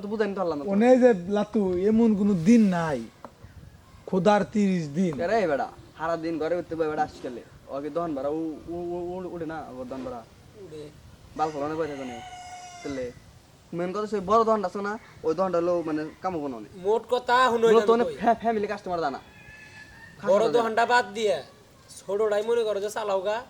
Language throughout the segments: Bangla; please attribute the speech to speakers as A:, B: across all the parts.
A: তো বুঝাইতে পারলাম না তো।
B: ওনে যে লাতু এমন কোনো দিন নাই। খোদার তিরিশ দিন।
A: রে বেড়া সারা দিন ঘরে উঠতে পারে বেড়া আজকালে। ওকে দহন ভাড়া উ উ- উ- উ- উঠে না? আবার দহন ভাড়া বাল ফলানো করে থাকে তাহলে মেন কথা সেই বড় দহনটা আছে না ওই দহনটা হলো মানে কামো কোনো নেই।
C: মোট কথা
A: তো ফ্যামিলি কাস্টমার জানা
C: বড় বাদ দিয়ে ছোটটাই মনে করো যে চালাওগা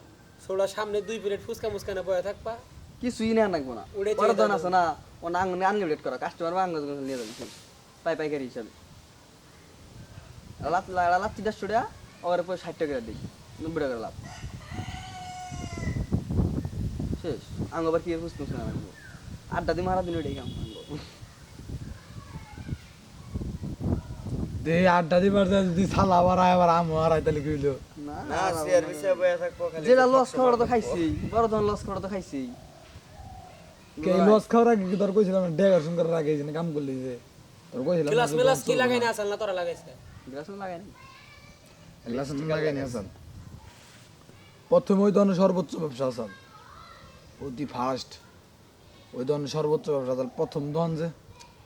C: ছোটা সামনে দুই প্লেট ফুচকা মুচকা না বয়ে থাকবা।
A: কিছুই নেওয়া লাগবো না। বড় দহন আছে না ও না আনলিমিটেড করা কাস্টমার বা আঙ্গাজ নিয়ে যাবে। পাই পাইকারি হিসাবে। লাত লাত দেড়শো টাকা ওর পর ষাট টাকা দিই। নব্বই টাকা লাভ। শেষ। আঙ্গ আবার কি বুঝতে না লাগবো। আড্ডা দিই মারা দিন ওইটাই কাম
B: দে আড্ডা দিবার যদি সালা আবার আবার আম হারাই তাহলে কি হইল?
A: না
D: না চেয়ার বিছিয়ে বয়ে থাকব খালি
A: যেটা লস খাওয়াটা তো খাইছি। বড় ধরনের লস খাওয়াটা তো খাইছি।
B: কে লস খাওয়ার আগে কি তোর কইছিলাম? ডেগার সঙ্গে রাগে এই কাম করলি যে। তোর কইছিলাম
C: ক্লাস মেলাস কি লাগাই না আসল না তোরা লাগাইছে
A: গ্লাস লাগাই না
B: গ্লাস লাগাই নিয়ে আসান প্রথমে ওই ধরনের সর্বোচ্চ ব্যবসা অতি ফার্স্ট ওই ধরনের সর্বোচ্চ ব্যবসা প্রথম দন যে।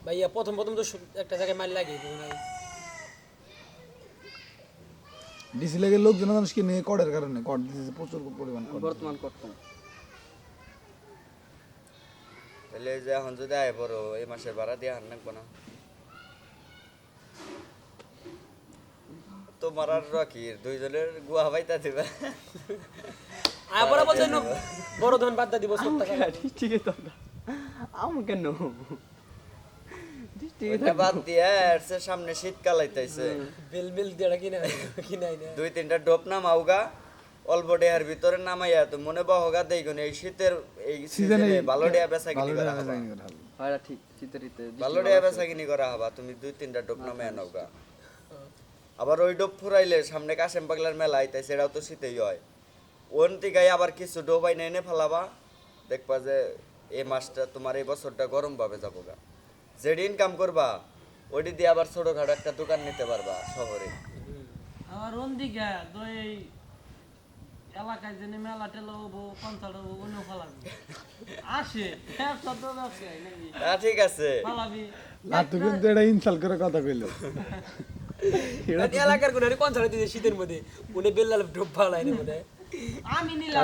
C: ভাইয়া প্রথম প্রথম তো একটা জায়গায় মাল লাগিয়ে না।
B: ডিসি লেগে লোকজন মানুষকে নিয়ে কটের কারণে কট দিতেছে প্রচুর পরিমাণ
A: বর্তমান করতাম
D: তাহলে যে এখন যদি আয় বড় এই মাসের ভাড়া দিয়ে হান নাকবো না। তোমার আর দুইজনের গুয়া দিবে।
C: আবার বড় ধন বাদ দিব খেলা
A: ঠিকই কেন?
D: বাদ দিয়ে সামনে শীতকাল আইতাইছে।
C: বেল বেল দিয়ে কিনা কিনাই না
D: দুই তিনটা ডোপ নামাওগা অল্প ডেহার ভিতরে নামাইয়া তো মনে বহগা দেখুন এই শীতের এই
B: সিজনে
D: ভালো ডেয়া বেচা কিনি করা হবা।
A: হয় ঠিক শীতের ঋতুতে
D: ভালো ডেয়া বেচা কিনি করা হবা তুমি দুই তিনটা ডোপ নামাইয়া নাওগা আবার ওই ডোপ ফুরাইলে সামনে কাশেম পাগলার মেলা আইতাইছে এটাও তো শীতেই হয়। ওন তিগাই আবার কিছু ডোব আইনে এনে ফেলাবা দেখবা যে এই মাসটা তোমার এই বছরটা গরম ভাবে যাব গা। যেটি ইনকাম করবা ওইটি দিয়ে আবার ছোটখাটো একটা দোকান নিতে পারবা শহরে।
E: আমার অন্দিকে তো এই এলাকায় জেনে মেলা টেলা হব কনসার্ট হব অন্য ফালাবি আসে নাকি?
D: তা ঠিক আছে।
E: ফালাবি
B: তুই কিন্তু এটা ইনসাল করে কথা কইল।
C: এলাকার কোন কোন ছাড়া দিতে শীতের মধ্যে। উনি বেল্লাল ডোব ফালাই না
E: আমি নিলাম।